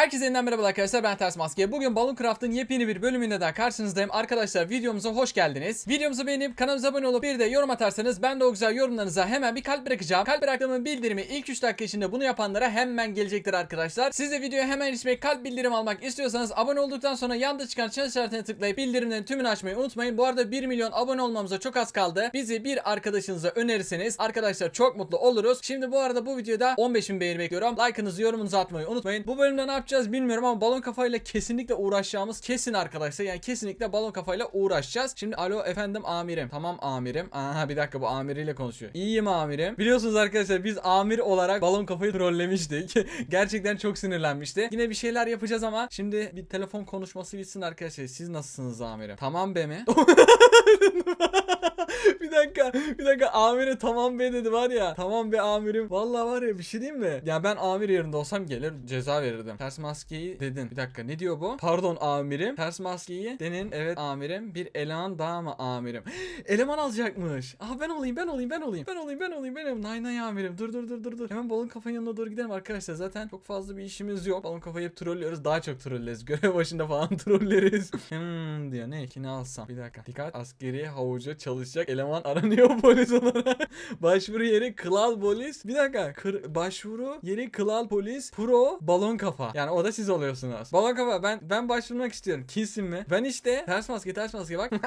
Herkese yeniden merhaba arkadaşlar ben Ters Maske. Bugün Balloon Craft'ın yepyeni bir bölümünde daha karşınızdayım. Arkadaşlar videomuza hoş geldiniz. Videomuzu beğenip kanalımıza abone olup bir de yorum atarsanız ben de o güzel yorumlarınıza hemen bir kalp bırakacağım. Kalp bıraktığımın bildirimi ilk 3 dakika içinde bunu yapanlara hemen gelecektir arkadaşlar. Siz de videoya hemen ilişmek kalp bildirim almak istiyorsanız abone olduktan sonra yanda çıkan çan işaretine tıklayıp bildirimlerin tümünü açmayı unutmayın. Bu arada 1 milyon abone olmamıza çok az kaldı. Bizi bir arkadaşınıza önerirseniz arkadaşlar çok mutlu oluruz. Şimdi bu arada bu videoda 15 bin beğeni bekliyorum. Like'ınızı yorumunuzu atmayı unutmayın. Bu bölümde ne yapacağız bilmiyorum ama balon kafayla kesinlikle uğraşacağımız kesin arkadaşlar. Yani kesinlikle balon kafayla uğraşacağız. Şimdi alo efendim amirim. Tamam amirim. Aha bir dakika bu amiriyle konuşuyor. İyiyim amirim. Biliyorsunuz arkadaşlar biz amir olarak balon kafayı trollemiştik. Gerçekten çok sinirlenmişti. Yine bir şeyler yapacağız ama şimdi bir telefon konuşması bitsin arkadaşlar. Siz nasılsınız amirim? Tamam be mi? bir dakika bir dakika. Amire tamam be dedi var ya. Tamam be amirim. Vallahi var ya bir şey diyeyim mi? Ya ben amir yerinde olsam gelir ceza verirdim. Ters maskeyi dedin. Bir dakika ne diyor bu? Pardon amirim. Ters maskeyi denin. Evet amirim. Bir eleman daha mı amirim? Eleman alacakmış. Ah ben olayım ben olayım ben olayım. Ben olayım ben olayım ben olayım. Nay nay amirim. Dur dur dur dur dur. Hemen balon kafanın yanına doğru gidelim arkadaşlar. Zaten çok fazla bir işimiz yok. Balon kafayı hep trollüyoruz. Daha çok trolleriz. Görev başında falan trolleriz. Hmm diyor. Ne? İkini alsam. Bir dakika. Dikkat. Askeri havucu çalışacak eleman aranıyor polis olarak. Başvuru yeri kılal polis. Bir dakika kır, başvuru yeri kılal polis pro balon kafa. Yani o da siz oluyorsunuz. Balon kafa ben ben başvurmak istiyorum. Kimsin mi? Ben işte ters maske ters maske bak.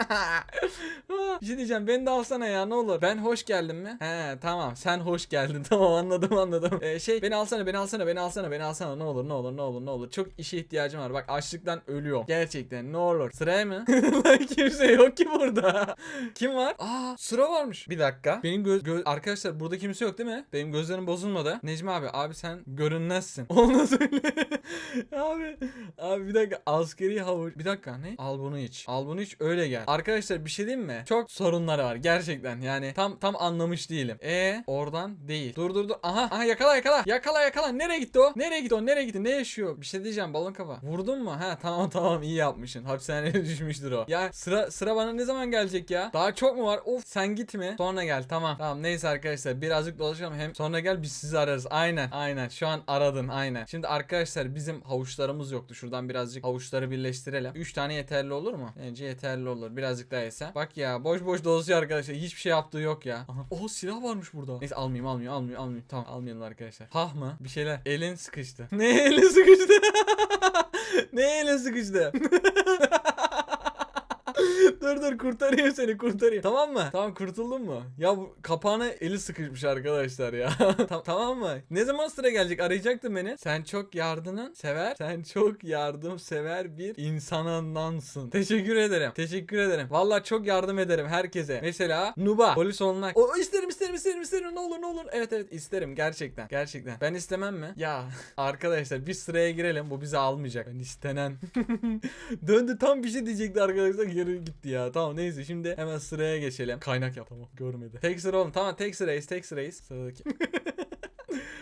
Bir şey diyeceğim beni de alsana ya ne olur. Ben hoş geldim mi? He tamam sen hoş geldin. Tamam anladım anladım. Ee, şey beni alsana beni alsana beni alsana beni alsana. Ne olur ne olur ne olur ne olur. Çok işe ihtiyacım var. Bak açlıktan ölüyorum. Gerçekten ne olur. Sıraya mı? Lan kimse yok ki burada. Kim var? aa sıra varmış. Bir dakika. Benim göz, göz arkadaşlar burada kimse yok değil mi? Benim gözlerim bozulmadı. Necmi abi abi sen görünmezsin. Onu söyle. Abi abi bir dakika. Askeri havuç. Bir dakika ne? Al bunu iç. Al bunu iç öyle gel. Arkadaşlar bir şey diyeyim mi? Çok sorunları var gerçekten. Yani tam tam anlamış değilim. E oradan değil. Dur dur dur. Aha aha yakala yakala. Yakala yakala. Nereye gitti o? Nereye gitti o? Nereye gitti? Ne yaşıyor? Bir şey diyeceğim balon kafa. Vurdun mu? Ha tamam tamam. İyi yapmışsın. Hapishaneye düşmüştür o. Ya sıra sıra bana ne zaman gelecek ya? Daha çok mu var of sen gitme. Sonra gel tamam. Tamam neyse arkadaşlar birazcık dolaşalım. Hem sonra gel biz sizi ararız. Aynen aynen. Şu an aradın aynen. Şimdi arkadaşlar bizim havuçlarımız yoktu. Şuradan birazcık havuçları birleştirelim. 3 tane yeterli olur mu? Bence yeterli olur. Birazcık daha yesen. Bak ya boş boş dolaşıyor arkadaşlar. Hiçbir şey yaptığı yok ya. Oh silah varmış burada. Neyse almayayım almayayım almayayım almayayım. Tamam almayalım arkadaşlar. Hah mı? Bir şeyler. Elin sıkıştı. Ne elin sıkıştı? Ne elin sıkıştı dur dur kurtarayım seni kurtarayım. Tamam mı? Tamam kurtuldun mu? Ya bu kapağına eli sıkışmış arkadaşlar ya. Ta- tamam mı? Ne zaman sıra gelecek? Arayacaktın beni. Sen çok yardımın sever. Sen çok yardım sever bir insanındansın. Teşekkür ederim. Teşekkür ederim. Vallahi çok yardım ederim herkese. Mesela Nuba polis olmak. O isterim isterim isterim isterim ne olur ne olur. Evet evet isterim gerçekten. Gerçekten. Ben istemem mi? Ya arkadaşlar bir sıraya girelim. Bu bizi almayacak. Ben istenen. Döndü tam bir şey diyecekti arkadaşlar geri gitti ya. Tamam neyse şimdi hemen sıraya geçelim. Kaynak yap tamam görmedi. Tek sıra oğlum tamam tek sırayız tek sırayız. Sıradaki.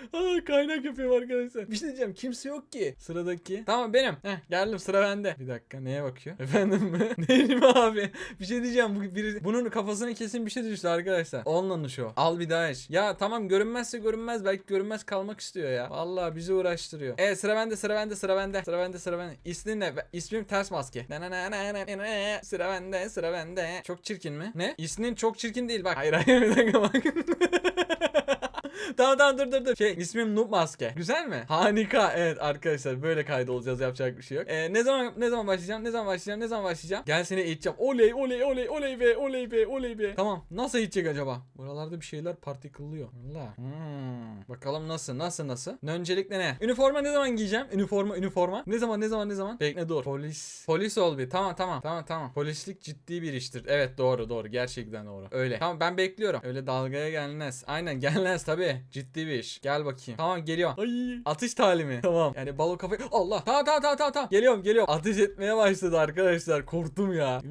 Aa, kaynak yapıyorum arkadaşlar. Bir şey diyeceğim kimse yok ki. Sıradaki. Tamam benim. Heh, geldim sıra bende. Bir dakika neye bakıyor? Efendim mi? Neyim abi? Bir şey diyeceğim. Bu, biri, bunun kafasına kesin bir şey düştü arkadaşlar. Onunla şu. Al bir daha iç. Ya tamam görünmezse görünmez. Belki görünmez kalmak istiyor ya. Vallahi bizi uğraştırıyor. E sıra bende sıra bende sıra bende. Sıra bende sıra bende. İsmin ne? İsmim ters maske. Sıra bende sıra bende. Çok çirkin mi? Ne? İsmin çok çirkin değil bak. Hayır hayır bir dakika bak. Tamam tamam dur dur dur. Şey ismim Noob Maske. Güzel mi? Harika. Evet arkadaşlar böyle kaydolacağız yapacak bir şey yok. Ee, ne zaman ne zaman başlayacağım? Ne zaman başlayacağım? Ne zaman başlayacağım? Gel seni eğiteceğim. Oley oley oley oley be oley be oley be. Tamam. Nasıl eğitecek acaba? Buralarda bir şeyler partikıllıyor. Allah. Hmm. Bakalım nasıl nasıl nasıl? Öncelikle ne? Üniforma ne zaman giyeceğim? Üniforma üniforma. Ne zaman ne zaman ne zaman? Bekle dur. Polis. Polis ol bir. Tamam tamam. Tamam tamam. Polislik ciddi bir iştir. Evet doğru doğru. Gerçekten doğru. Öyle. Tamam ben bekliyorum. Öyle dalgaya gelmez. Aynen gelmez tabi. Ciddi bir iş. Gel bakayım. Tamam geliyorum. Ay. Atış talimi. Tamam. Yani balo kafayı. Allah. Tamam tamam tamam tamam. Geliyorum geliyorum. Ateş etmeye başladı arkadaşlar. Korktum ya.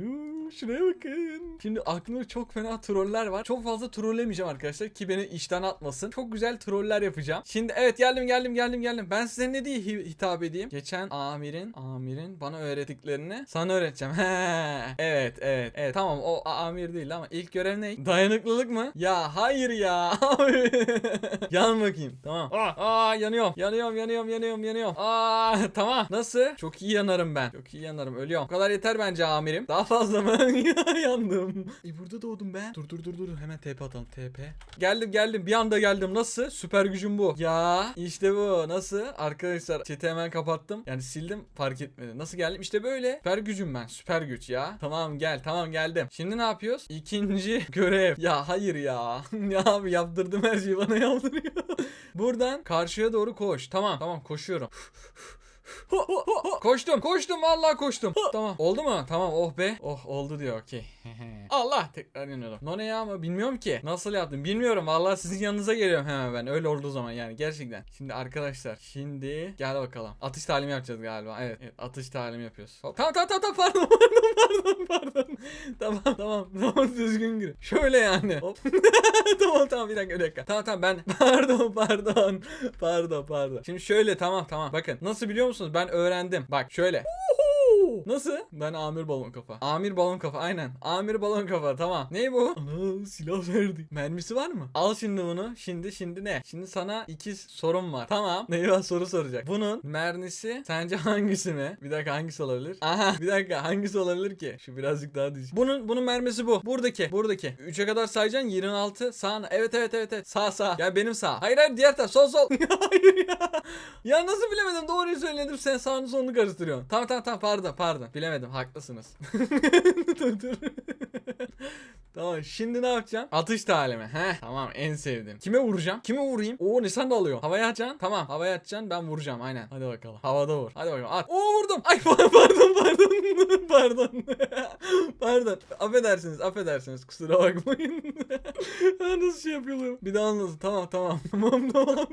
Yuuu. Şuraya bakın. Şimdi aklımda çok fena troller var. Çok fazla trollemeyeceğim arkadaşlar ki beni işten atmasın. Çok güzel troller yapacağım. Şimdi evet geldim geldim geldim geldim. Ben size ne diye hi- hitap edeyim? Geçen amirin amirin bana öğrettiklerini sana öğreteceğim. He. Evet evet evet. Tamam o amir değil ama ilk görev ne? Dayanıklılık mı? Ya hayır ya. Yan bakayım. Tamam. Aa, aa yanıyorum. Yanıyorum yanıyorum yanıyorum yanıyorum. Aa tamam. Nasıl? Çok iyi yanarım ben. Çok iyi yanarım. Ölüyorum. Bu kadar yeter bence amirim. Daha fazla mı? Yandım. E burada doğdum ben. Dur dur dur dur. Hemen TP atalım. TP. Geldim geldim. Bir anda geldim. Nasıl? Süper gücüm bu. Ya işte bu. Nasıl? Arkadaşlar chat'i hemen kapattım. Yani sildim fark etmedi. Nasıl geldim? İşte böyle. Süper gücüm ben. Süper güç ya. Tamam gel. Tamam geldim. Şimdi ne yapıyoruz? İkinci görev. Ya hayır ya. ya abi yaptırdım her şeyi bana yaptırıyor. Buradan karşıya doğru koş. Tamam tamam koşuyorum. Koştum koştum vallahi koştum. Tamam oldu mu? Tamam oh be. Oh oldu diyor okey. Allah tekrar yanıyorum. No ne ya ama bilmiyorum ki. Nasıl yaptım bilmiyorum. Vallahi sizin yanınıza geliyorum hemen ben. Öyle olduğu zaman yani gerçekten. Şimdi arkadaşlar şimdi gel bakalım. Atış talimi yapacağız galiba. Evet, evet atış talimi yapıyoruz. Hop. Tamam tamam tamam pardon pardon pardon pardon. tamam tamam tamam düzgün gir. Şöyle yani. Hop. tamam tamam bir dakika bir dakika. Tamam tamam ben pardon pardon pardon pardon. Şimdi şöyle tamam tamam bakın nasıl biliyor musunuz ben öğrendim. Bak şöyle. Nasıl? Ben Amir Balon Kafa. Amir Balon Kafa aynen. Amir Balon Kafa tamam. Ne bu? Ana silah verdi. Mermisi var mı? Al şimdi bunu. Şimdi şimdi ne? Şimdi sana iki sorum var. Tamam. Neyva soru soracak. Bunun mermisi sence hangisi mi? Bir dakika hangisi olabilir? Aha bir dakika hangisi olabilir ki? Şu birazcık daha düş. Bunun bunun mermisi bu. Buradaki. Buradaki. 3'e kadar sayacaksın 26 sağına. Evet evet evet evet. Sağ sağ. Ya benim sağ. Hayır hayır diğer taraf. Sol sol. hayır ya. Ya nasıl bilemedim? Doğruyu söyledim. Sen sağını solunu karıştırıyorsun. Tamam tamam tamam pardon pardon. Bilemedim. Haklısınız. dur dur. Tamam şimdi ne yapacağım? Atış talimi. Heh tamam en sevdiğim. Kime vuracağım? Kime vurayım? Oo Nisan da alıyor. Havaya atacaksın. Tamam havaya atacaksın ben vuracağım aynen. Hadi bakalım. Havada vur. Hadi bakalım at. Oo vurdum. Ay pardon pardon pardon. pardon. pardon. Affedersiniz affedersiniz kusura bakmayın. Nasıl şey yapıyorum? Bir daha anlasın. Tamam tamam. Tamam tamam.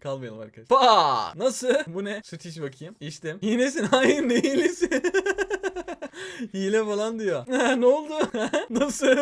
Kalmayalım arkadaşlar. Pa! Nasıl? Bu ne? Süt iç bakayım. İçtim. Hilesin. Hayır ne hilesi? Hile falan diyor. ne oldu? Nasıl?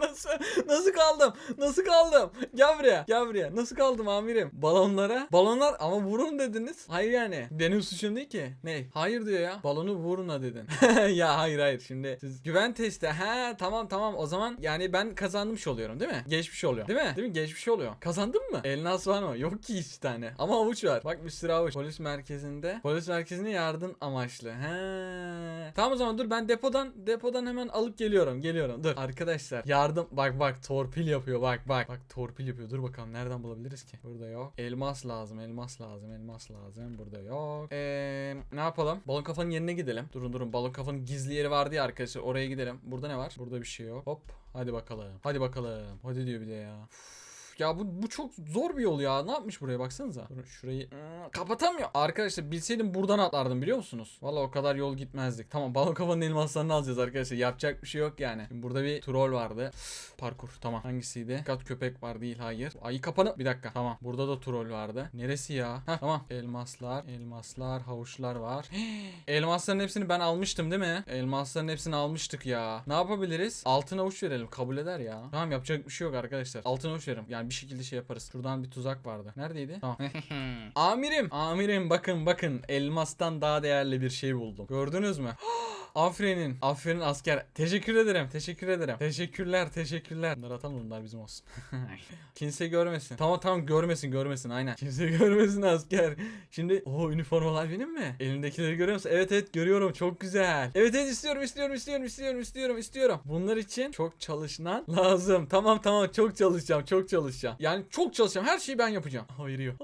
Nasıl? Nasıl kaldım? Nasıl kaldım? Gel buraya. Gel buraya. Nasıl kaldım amirim? Balonlara. Balonlar ama vurun dediniz. Hayır yani. Benim suçum değil ki. Ne? Hayır diyor ya. Balonu vuruna dedin. ya hayır hayır. Şimdi siz güven testi. Ha tamam tamam. O zaman yani ben kazanmış oluyorum değil mi? Geçmiş oluyor. Değil mi? Değil mi? Geçmiş oluyor. Kazandım mı? Elnas var mı? Yok ki hiç tane. Ama avuç var. Bak bir sürü avuç. Polis merkezinde. Polis merkezine yardım amaçlı. He. Tamam o zaman dur ben depodan depodan hemen alıp geliyorum. Geliyorum. Dur. Arkadaşlar yardım bak bak torpil yapıyor. Bak bak. Bak torpil yapıyor. Dur bakalım nereden bulabiliriz ki? Burada yok. Elmas lazım. Elmas lazım. Elmas lazım. Burada yok. Eee ne yapalım? Balon kafanın yerine gidelim. Durun durun. Balon kafanın gizli yeri vardı ya arkadaşlar. Oraya gidelim. Burada ne var? Burada bir şey yok. Hop. Hadi bakalım. Hadi bakalım. Hadi diyor bir de ya. Üf, Ya bu, bu çok zor bir yol ya. Ne yapmış buraya baksanıza. Durun şurayı Iı, kapatamıyor. Arkadaşlar bilseydim buradan atlardım biliyor musunuz? Valla o kadar yol gitmezdik. Tamam balon kafanın elmaslarını alacağız arkadaşlar. Yapacak bir şey yok yani. Şimdi burada bir troll vardı. Parkur tamam. Hangisiydi? Kat köpek var değil hayır. Ayı kapanı. Bir dakika. Tamam. Burada da troll vardı. Neresi ya? Heh, tamam. Elmaslar. Elmaslar. Havuçlar var. Elmasların hepsini ben almıştım değil mi? Elmasların hepsini almıştık ya. Ne yapabiliriz? Altın avuç verelim. Kabul eder ya. Tamam yapacak bir şey yok arkadaşlar. Altın avuç verelim. Yani bir şekilde şey yaparız. Şuradan bir tuzak vardı. Neredeydi? Tamam. amirim. Amirim bakın bakın. Elmastan daha değerli bir şey buldum. Gördünüz mü? Aferin. Aferin asker. Teşekkür ederim. Teşekkür ederim. Teşekkürler. Teşekkürler. Bunları atalım bunlar bizim olsun. Kimse görmesin. Tamam tamam görmesin görmesin aynen. Kimse görmesin asker. Şimdi o üniformalar benim mi? Elindekileri görüyor musun? Evet evet görüyorum. Çok güzel. Evet evet istiyorum istiyorum istiyorum istiyorum istiyorum istiyorum. Bunlar için çok çalışman lazım. Tamam tamam çok çalışacağım. Çok çalışacağım. Yani çok çalışacağım. Her şeyi ben yapacağım. Hayır yok.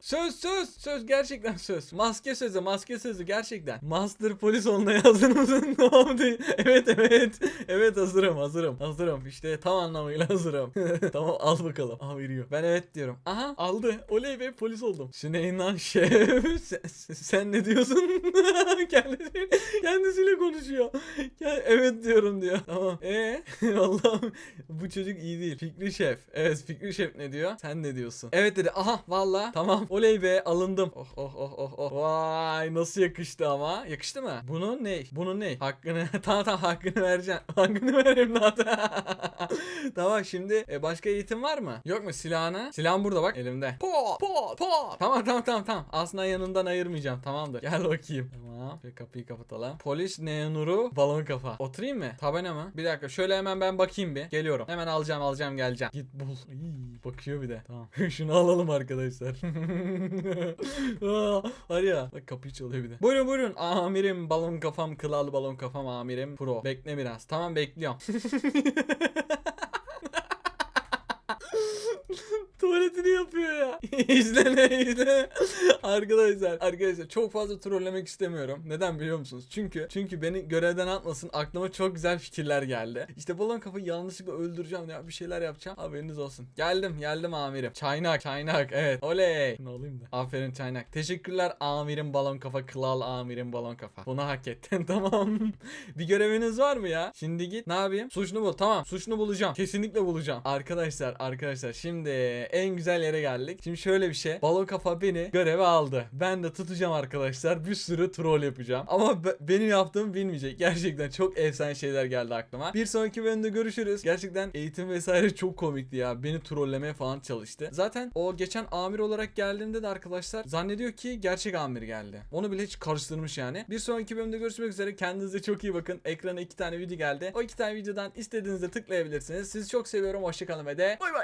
Söz söz söz gerçekten söz. Maske sözü maske sözü gerçekten. Master polis olmaya hazır mısın? tamam değil. Evet evet. Evet hazırım hazırım. Hazırım işte tam anlamıyla hazırım. tamam al bakalım. Aa veriyor. Ben evet diyorum. Aha aldı. Oley be polis oldum. Süleyman şef. Sen, sen ne diyorsun? kendisi, kendisiyle konuşuyor. Evet diyorum diyor. Tamam. E Allah'ım bu çocuk iyi değil. Fikri şef. Evet Fikri şef ne diyor? Sen ne diyorsun? Evet dedi. Aha valla. Tamam Oley be alındım. Oh oh oh oh oh. Vay nasıl yakıştı ama. Yakıştı mı? Bunun ne? Bunun ne? Hakkını tamam tamam hakkını vereceğim. hakkını vereyim zaten. tamam şimdi e, başka eğitim var mı? Yok mu silahına? Silahım burada bak elimde. Po po po. Tamam tamam tamam tamam. Aslında yanından ayırmayacağım. Tamamdır. Gel bakayım. Tamam. Şöyle kapıyı kapatalım. Polis Neonur'u balon kafa. Oturayım mı? Tabana mı? Bir dakika şöyle hemen ben bakayım bir. Geliyorum. Hemen alacağım alacağım geleceğim. Git bul. İy, bakıyor bir de. Tamam. Şunu alalım arkadaşlar. Var ya. Bak kapıyı çalıyor bir de. Buyurun buyurun. Amirim balon kafam kılalı balon kafam amirim pro. Bekle biraz. Tamam bekliyorum. Tuvaletini yapıyor ya. izlene izlene. Arkadaşlar arkadaşlar çok fazla trollemek istemiyorum. Neden biliyor musunuz? Çünkü çünkü beni görevden atmasın aklıma çok güzel fikirler geldi. İşte balon kafayı yanlışlıkla öldüreceğim ya bir şeyler yapacağım. Haberiniz olsun. Geldim geldim amirim. Çaynak çaynak evet. Oley. Ne alayım da. Aferin çaynak. Teşekkürler amirim balon kafa kral amirim balon kafa. Bunu hak ettin tamam. bir göreviniz var mı ya? Şimdi git ne yapayım? Suçlu bul. Tamam suçlu bulacağım. Kesinlikle bulacağım. Arkadaşlar arkadaşlar şimdi en güzel yere geldik. Şimdi şöyle bir şey. Balon kafa beni göreve aldı. Ben de tutacağım arkadaşlar. Bir sürü troll yapacağım. Ama be- benim yaptığımı bilmeyecek. Gerçekten çok efsane şeyler geldi aklıma. Bir sonraki bölümde görüşürüz. Gerçekten eğitim vesaire çok komikti ya. Beni trollemeye falan çalıştı. Zaten o geçen amir olarak geldiğinde de arkadaşlar zannediyor ki gerçek amir geldi. Onu bile hiç karıştırmış yani. Bir sonraki bölümde görüşmek üzere. Kendinize çok iyi bakın. Ekrana iki tane video geldi. O iki tane videodan istediğinizde tıklayabilirsiniz. Sizi çok seviyorum. Hoşçakalın ve de bay bay.